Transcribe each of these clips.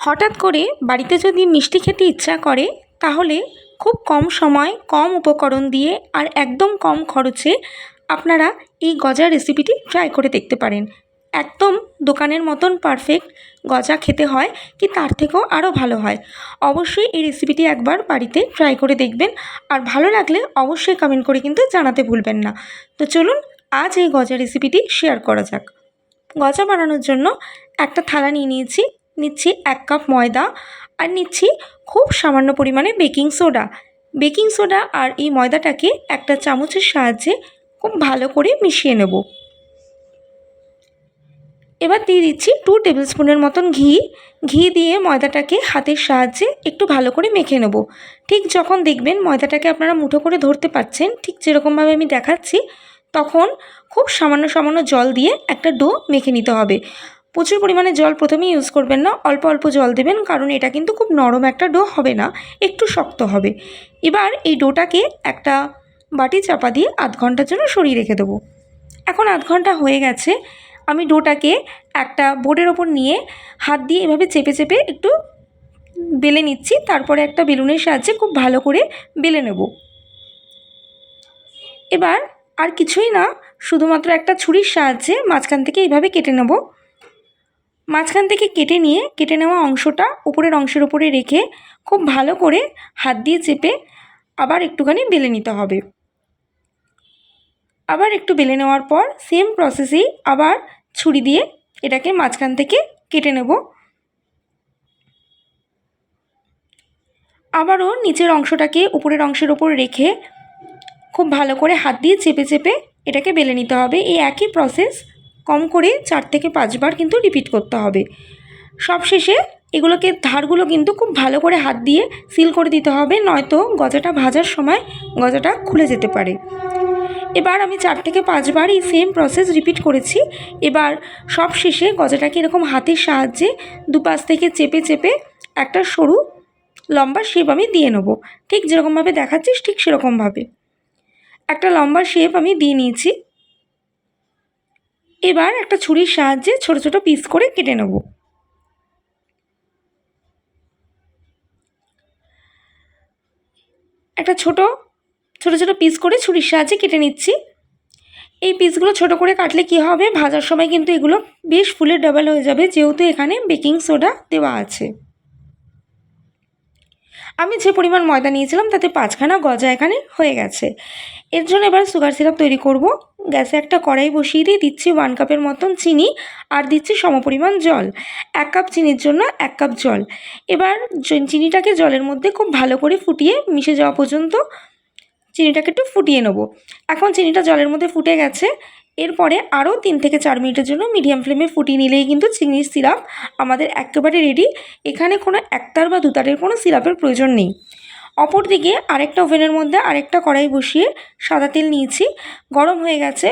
হঠাৎ করে বাড়িতে যদি মিষ্টি খেতে ইচ্ছা করে, তাহলে খুব কম সময়, কম উপকরণ দিয়ে আর একদম কম খরচে আপনারা এই গজা রেসিপিটি ট্রাই করে দেখতে পারেন। একদম দোকানের মতন পারফেক্ট গজা খেতে হয় কি তার থেকেও আরও ভালো হয়। অবশ্যই এই রেসিপিটি একবার বাড়িতে ট্রাই করে দেখবেন আর ভালো লাগলে অবশ্যই কমেন্ট করে কিন্তু জানাতে ভুলবেন না। তো চলুন আজ এই গজা রেসিপিটি শেয়ার করা যাক। গজা বানানোর জন্য একটা থালা নিয়ে নিয়েছি। নিচ্ছি এক কাপ ময়দা আর নিচ্ছি খুব সামান্য পরিমাণে বেকিং সোডা। বেকিং সোডা আর এই ময়দাটাকে একটা চামচের সাহায্যে খুব ভালো করে মিশিয়ে নেব। এবার দিয়ে দিচ্ছি টু টেবিল স্পুনের মতন ঘি। ঘি দিয়ে ময়দাটাকে হাতের সাহায্যে একটু ভালো করে মেখে নেব। ঠিক যখন দেখবেন ময়দাটাকে আপনারা মুঠো করে ধরতে পারছেন, ঠিক যেরকমভাবে আমি দেখাচ্ছি, তখন খুব সামান্য সামান্য জল দিয়ে একটা ডো মেখে নিতে হবে। প্রচুর পরিমাণে জল প্রথমেই ইউজ করবেন না, অল্প অল্প জল দেবেন, কারণ এটা কিন্তু খুব নরম একটা ডো হবে না, একটু শক্ত হবে। এবার এই ডোটাকে একটা বাটি চাপা দিয়ে আধ ঘণ্টার জন্য সরিয়ে রেখে দেবো। এখন আধ ঘণ্টা হয়ে গেছে, আমি ডোটাকে একটা বোর্ডের ওপর নিয়ে হাত দিয়ে এভাবে চেপে চেপে একটু বেলে নিচ্ছি, তারপরে একটা বেলুনের সাহায্যে খুব ভালো করে বেলে নেব। এবার আর কিছুই না, শুধুমাত্র একটা ছুরির সাহায্যে মাঝখান থেকে এইভাবে কেটে নেব। মাঝখান থেকে কেটে নিয়ে, কেটে নেওয়া অংশটা উপরের অংশের উপরে রেখে খুব ভালো করে হাত দিয়ে চেপে আবার একটুখানি বেলে নিতে হবে। আবার একটু বেলে নেওয়ার পর সেম প্রসেসেই আবার ছুরি দিয়ে এটাকে মাঝখান থেকে কেটে নেব। আবারও নিচের অংশটাকে উপরের অংশের ওপর রেখে খুব ভালো করে হাত দিয়ে চেপে চেপে এটাকে বেলে নিতে হবে। এই একই প্রসেস কম করে চার থেকে পাঁচবার কিন্তু রিপিট করতে হবে। সবশেষে এগুলোকে ধারগুলো কিন্তু খুব ভালো করে হাত দিয়ে সিল করে দিতে হবে, নয়তো গজাটা ভাজার সময় গজাটা খুলে যেতে পারে। এবার আমি চার থেকে পাঁচবার এই সেম প্রসেস রিপিট করেছি। এবার সব শেষে গজাটাকে এরকম হাতের সাহায্যে দুপাশ থেকে চেপে চেপে একটা সরু লম্বা শেপ আমি দিয়ে নেব। ঠিক যেরকমভাবে দেখাচ্ছিস ঠিক সেরকমভাবে। একটা লম্বা শেপ আমি দিয়ে নিয়েছি। এবার একটা ছুরির সাহায্যে ছোট ছোট পিস করে কেটে নেব। একটা ছোট ছোট ছোট পিস করে ছুরির সাহায্যে কেটে নিচ্ছি। এই পিসগুলো ছোট করে কাটলে কি হবে? ভাজার সময় কিন্তু এগুলো বেশ ফুলে ডাবল হয়ে যাবে, যেহেতু এখানে বেকিং সোডা দেওয়া আছে। আমি যে পরিমাণ ময়দা নিয়েছিলাম তাতে পাঁচখানা গজা এখানে হয়ে গেছে। এর জন্য এবার সুগার সিরাপ তৈরি করব। গ্যাসে একটা কড়াই বসিয়ে দিয়ে দিচ্ছি ওয়ান কাপের মতন চিনি আর দিচ্ছি সমপরিমাণ জল। এক কাপ চিনির জন্য এক কাপ জল। এবার চিনিটাকে জলের মধ্যে খুব ভালো করে ফুটিয়ে মিশে যাওয়া পর্যন্ত চিনিটাকে একটু ফুটিয়ে নেব। এখন চিনিটা জলের মধ্যে ফুটে গেছে। এরপরে আরও তিন থেকে চার মিনিটের জন্য মিডিয়াম ফ্লেমে ফুটিয়ে নিলেই কিন্তু চিংড়ির সিরাপ আমাদের একেবারে রেডি এখানে কোনো একতার বা দুতারের কোনো সিরাপের প্রয়োজন নেই। অপর দিকে আরেকটা ওভেনের মধ্যে আরেকটা কড়াই বসিয়ে সাদা তেল নিয়েছি, গরম হয়ে গেছে।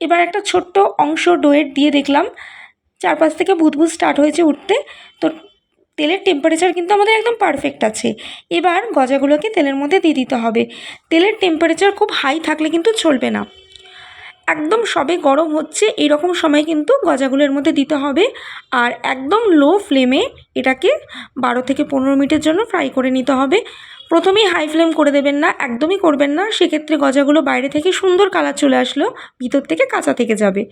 এবার একটা ছোট্ট অংশ ডোয়ের দিয়ে দেখলাম, চারপাশ থেকে বুদবুদ স্টার্ট হয়েছে উঠতে। তো তেলের টেম্পারেচার কিন্তু আমাদের একদম পারফেক্ট আছে। এবার গজাগুলোকে তেলের মধ্যে দিয়ে দিতে হবে। তেলের টেম্পারেচার খুব হাই থাকলে কিন্তু চলবে না। একদম সবে গরম হচ্ছে, এরকম সময় কিন্তু গজাগুলোর মধ্যে দিতে হবে। আর একদম লো ফ্লেমে এটাকে বারো থেকে পনেরো মিনিটের জন্য ফ্রাই করে নিতে হবে। প্রথমেই হাই ফ্লেম করে দেবেন না, একদমই করবেন না। সেক্ষেত্রে গজাগুলো বাইরে থেকে সুন্দর কালার চলে আসলো, ভিতর থেকে কাঁচা থেকে যাবে।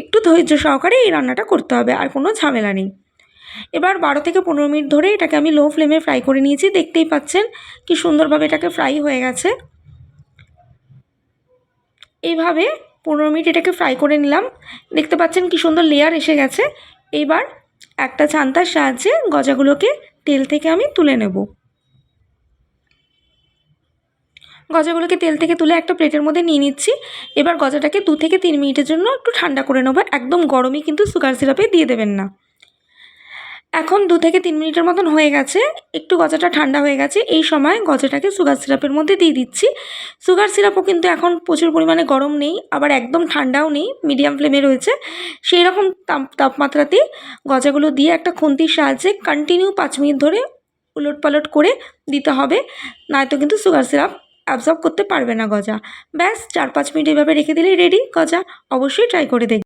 একটু ধৈর্য সহকারে এই রান্নাটা করতে হবে, আর কোনো ঝামেলা নেই। এবার বারো থেকে পনেরো মিনিট ধরে এটাকে আমি লো ফ্লেমে ফ্রাই করে নিয়েছি, দেখতেই পাচ্ছেন কি সুন্দরভাবে এটাকে ফ্রাই হয়ে গেছে। এইভাবে পনেরো মিনিট এটাকে ফ্রাই করে নিলাম। দেখতে পাচ্ছেন কি সুন্দর লেয়ার এসে গেছে। এইবার একটা ছান্তার সাহায্যে গজাগুলোকে তেল থেকে আমি তুলে নেব। গজাগুলোকে তেল থেকে তুলে একটা প্লেটের মধ্যে নিয়ে নিচ্ছি। এবার গজাটাকে দু থেকে তিন মিনিটের জন্য একটু ঠান্ডা করে নেব। একদম গরমই কিন্তু সুগার সিরাপে দিয়ে দেবেন না। এখন দু থেকে তিন মিনিটের মতন হয়ে গেছে। একটু গজাটা ঠান্ডা হয়ে গেছে। এই সময় গজাটাকে সুগার সিরাপের মধ্যে দিয়ে দিচ্ছি। সুগার সিরাপও কিন্তু এখন প্রচুর পরিমাণে গরম নেই, আবার একদম ঠান্ডাও নেই মিডিয়াম ফ্লেমে রয়েছে। সেই রকম তাপমাত্রাতেই গজাগুলো দিয়ে একটা খুন্তির সাহায্যে কন্টিনিউ পাঁচ মিনিট ধরে উলট পালট করে দিতে হবে। নয়তো কিন্তু সুগার সিরাপ অ্যাবজর্ব করতে পারবে না গজা। ব্যাস, চার পাঁচ মিনিট এভাবে রেখে দিলেই রেডি গজা অবশ্যই ট্রাই করে দেখ